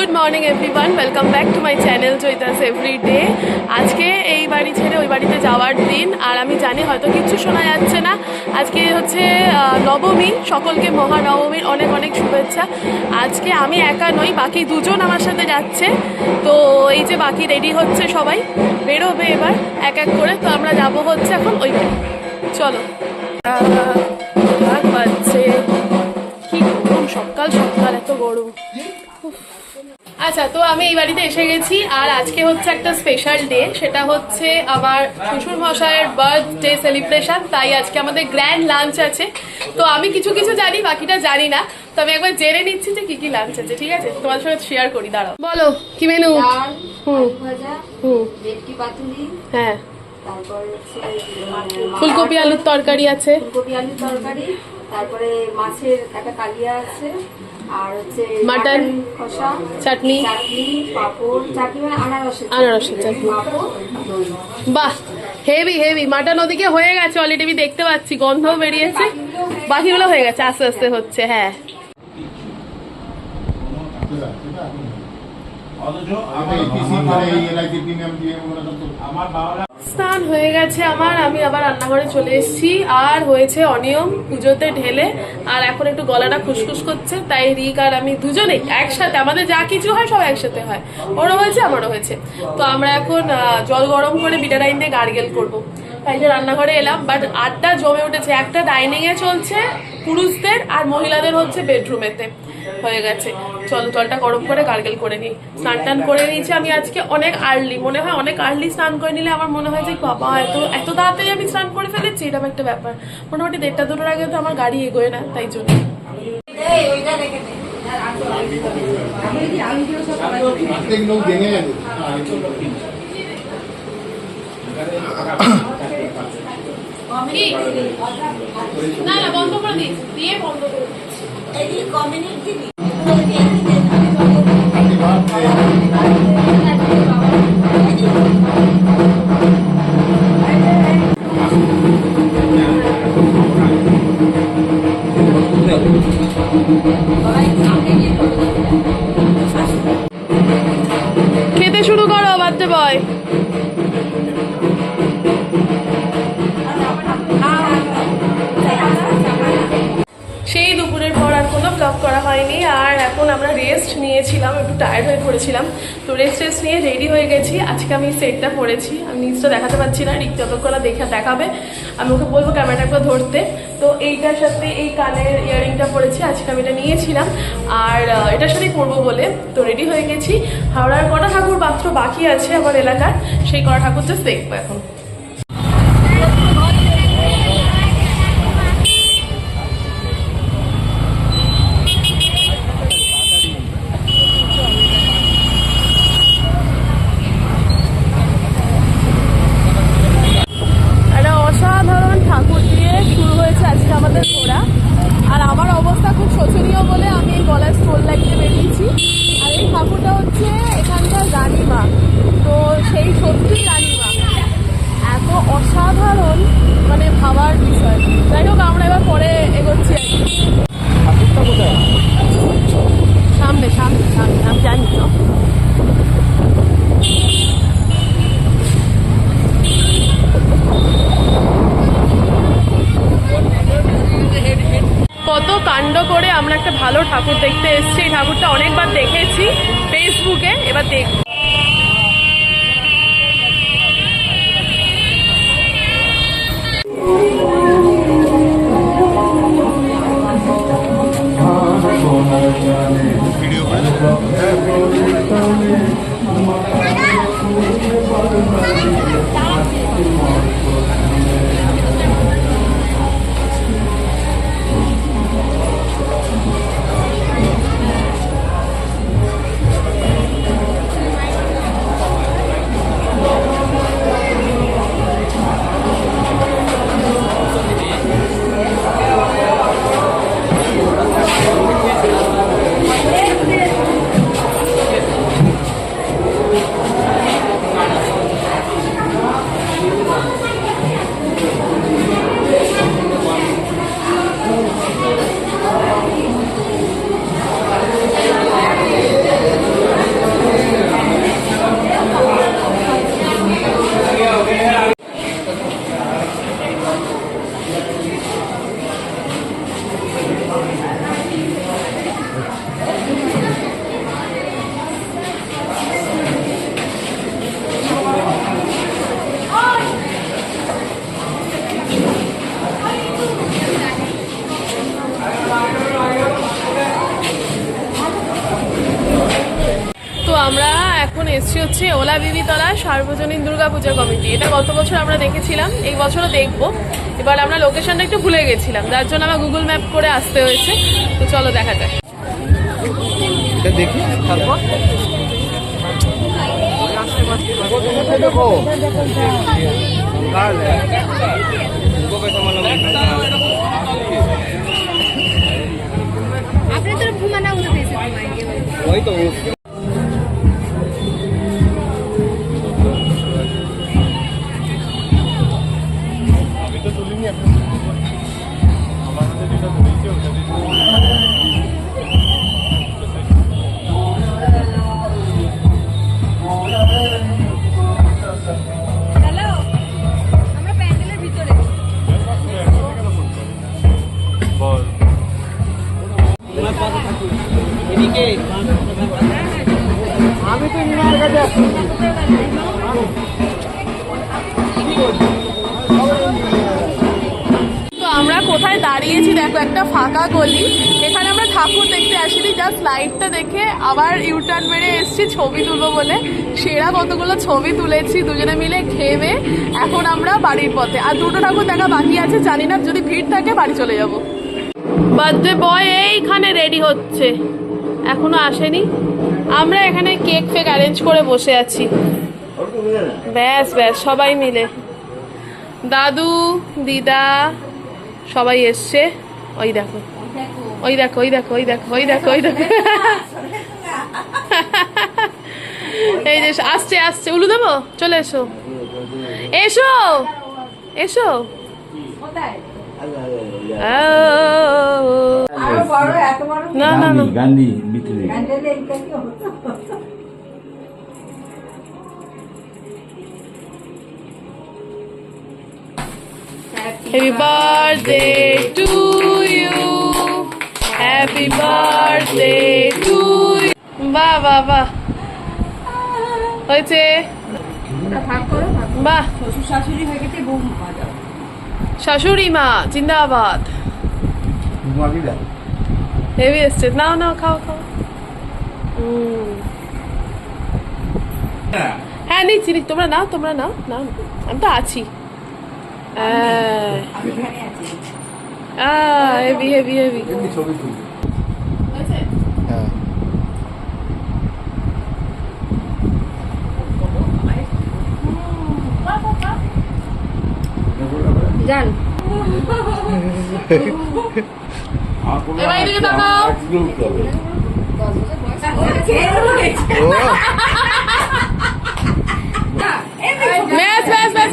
Good morning everyone welcome back to my channel Joydas every day আজকে এই বাড়ি ছেড়ে ওই বাড়িতে যাওয়ার দিন, আর আমি জানি হয়তো কিচ্ছু শোনা যাচ্ছে না। আজকে হচ্ছে নবমী, সকলকে মহানবমীর অনেক অনেক শুভেচ্ছা। আজকে আমি একা নই, বাকি দুজন আমার সাথে যাচ্ছে। তো এই যে বাকি রেডি হচ্ছে সবাই, বেরোবে এবার, এক এক করে। তো আমরা যাব হচ্ছে এখন ওই চলো। সকাল সকাল, এত গরম। আচ্ছা তো আমি এই বাড়িতে এসে গেছি আর আজকে হচ্ছে একটা স্পেশাল ডে সেটা হচ্ছে আমার শ্বশুর মশাইয়ের বার্থডে সেলিব্রেশন তাই আজকে আমাদের গ্র্যান্ড লাঞ্চ আছে। তো আমি কিছু কিছু জানি বাকিটা জানি না তো আমি একবার জেনে নিচ্ছি যে কি কি লাঞ্চ আছে ঠিক আছে? তোমার সঙ্গে শেয়ার করি দাঁড়াও। বলো কি মেনু হুম। হুম। হ্যাঁ। ফুলকপি আলুর তরকারি আছে। ফুলকপি আলুর তরকারি তারপরে মাছের একটা কালিয়া আছে আর হচ্ছে মাটন, কষা চাটনি চাটনি পাঁপড় চাটনি মানে আনারসের আনারসের চাটনি। বাহ হেভি হেভি মাটন ওদিকে হয়ে গেছে অলরেডি আমি দেখতে পাচ্ছি গন্ধও বেরিয়েছে। বাকিগুলো হয়ে গেছে আস্তে আস্তে হচ্ছে হ্যাঁ। অথচ আমি আমার পিসি স্নান হয়ে গেছে আমার, আমি আবার রান্নাঘরে চলে এসেছি। আর হয়েছে অনিয়ম, পুজোতে ঢেলে, আর এখন একটু গলাটা খুসখুস করছে, তাই রিক আর আমি দুজনেই একসাথে, আমাদের যা কিছু হয় সব একসাথে হয়। ওরও হয়েছে, আমারও হয়েছে। তো আমরা এখন জল গরম করে বিটারাইন দিয়ে গার্গেল করব। তাই যে রান্নাঘরে এলাম, বাট আড্ডা জমে উঠেছে। একটা ডাইনিংয়ে চলছে পুরুষদের আর মহিলাদের হচ্ছে বেডরুমেতে। হয়ে গেছে। চলো জলটা গরম করে গার্গেল করে নিই। স্নান টান করে নিয়েছি। আমি আজকে অনেক আর্লি মনে হয় অনেক আর্লি স্নান করে নিলে আমার মনে হয় যে বাবা এত এত তাড়াতাড়ি আমি স্নান করে ফেলেছি এরকম একটা ব্যাপার। মোটামুটি দেড়টা দুটোর আগে তো আমার গাড়ি এগোয় না তাই জন্য? না। না বন্ধ করে দিয়েছি। দিয়ে বন্ধ করে Any community. আমরা রেস্ট নিয়েছিলাম, একটু টায়ার্ড হয়ে পড়েছিলাম। তো রেস্ট রেস্ট নিয়ে রেডি হয়ে গেছি। আজকে আমি সেটটা পরেছি আমি নিচটা দেখাতে পারছি না রিক যতক্ষণ দেখা দেখাবে। আমি ওকে বলব ক্যামেরাটা ধরতে। তো এইটার সাথে এই কানের ইয়ারিংটা পরেছি, আজকে আমি এটা নিয়েছিলাম। আর এটার সাথেই পরবো বলে। তো রেডি হয়ে গেছি। হাওড়ার কটা ঠাকুর মাত্র বাকি আছে আমার এলাকার? সেই কটা ঠাকুর জাস্ট দেখব এখন একটা অসাধারণ ঠাকুর দিয়ে শুরু হয়েছে আজকে আমাদের ঘোরা আর আমার অবস্থা খুব শোচনীয় বলে আমি এই গলায় স্টোল লাগিয়ে বেরিয়েছি আর এই ঠাকুরটা হচ্ছে এখানকার রানীমা তো সেই সত্যি রানীমা এত অসাধারণ মানে ভাবার বিষয় যাই হোক আমরা এবার পরে এগোচ্ছি আর কি। সামনে সামনে সামনে আমি জানি তো কত কাণ্ড করে আমরা একটা ভালো ঠাকুর দেখতে এসেছি এই ঠাকুরটা অনেকবার দেখেছি ফেসবুকে এবার দেখ এসছি হচ্ছে ওলা বিবিতলা সার্বজনীন দুর্গাপূজা কমিটি। এটা গত বছর আমরা দেখেছিলাম এই বছরও দেখব। এবার আমরা লোকেশনটা একটু ভুলে গেছিলাম যার জন্য আমার গুগল ম্যাপ করে আসতে হয়েছে। তো চলো দেখা যাক। ওই তো কোথায় দাঁড়িয়েছি, দেখো, একটা ফাঁকা গলি। এখানে আমরা ঠাকুর দেখতে আসিনি জাস্ট লাইটটা দেখে আবার ইউটার্ন মেরে এসেছি, ছবি তুলবো বলে। সেরা কতগুলো ছবি তুলেছি, দুজনে মিলে খেয়ে এখন আমরা বাড়ির পথে। আর দুটো ঠাকুর দেখা বাকি আছে, জানি না, যদি ভিড় থাকে বাড়ি চলে যাব। বার্থডে বয় এইখানে রেডি হচ্ছে। এখনও আসেনি। আমরা এখানে কেক ফেক অ্যারেঞ্জ করে বসে আছি। ব্যাস ব্যাস, সবাই মিলে। দাদু, দিদা সবাই এসছে। ওই দেখো। ওই দেখো ওই দেখো ওই দেখো ওই দেখো ওই দেখো। এই যে আসছে আসছে। উলু দেবো? চলে এসো। এসো! এসো। না না না। গান্ধী ভিতরে Happy birthday to you. Happy birthday to you. বাহ বাহ বাহ হয়েছে বাহ শাশুড়ি মা, জিন্দাবাদ হেভি এসছে নাও নাও, খাও খাও। হ্যাঁ নিচ্ছি। তোমরা নাও তোমরা নাও নাও আমি তো আছি হেভি হেভি হেভি ছবি তুলবে হ্যাঁ। যান ম্যাচ ম্যাচ ম্যাচ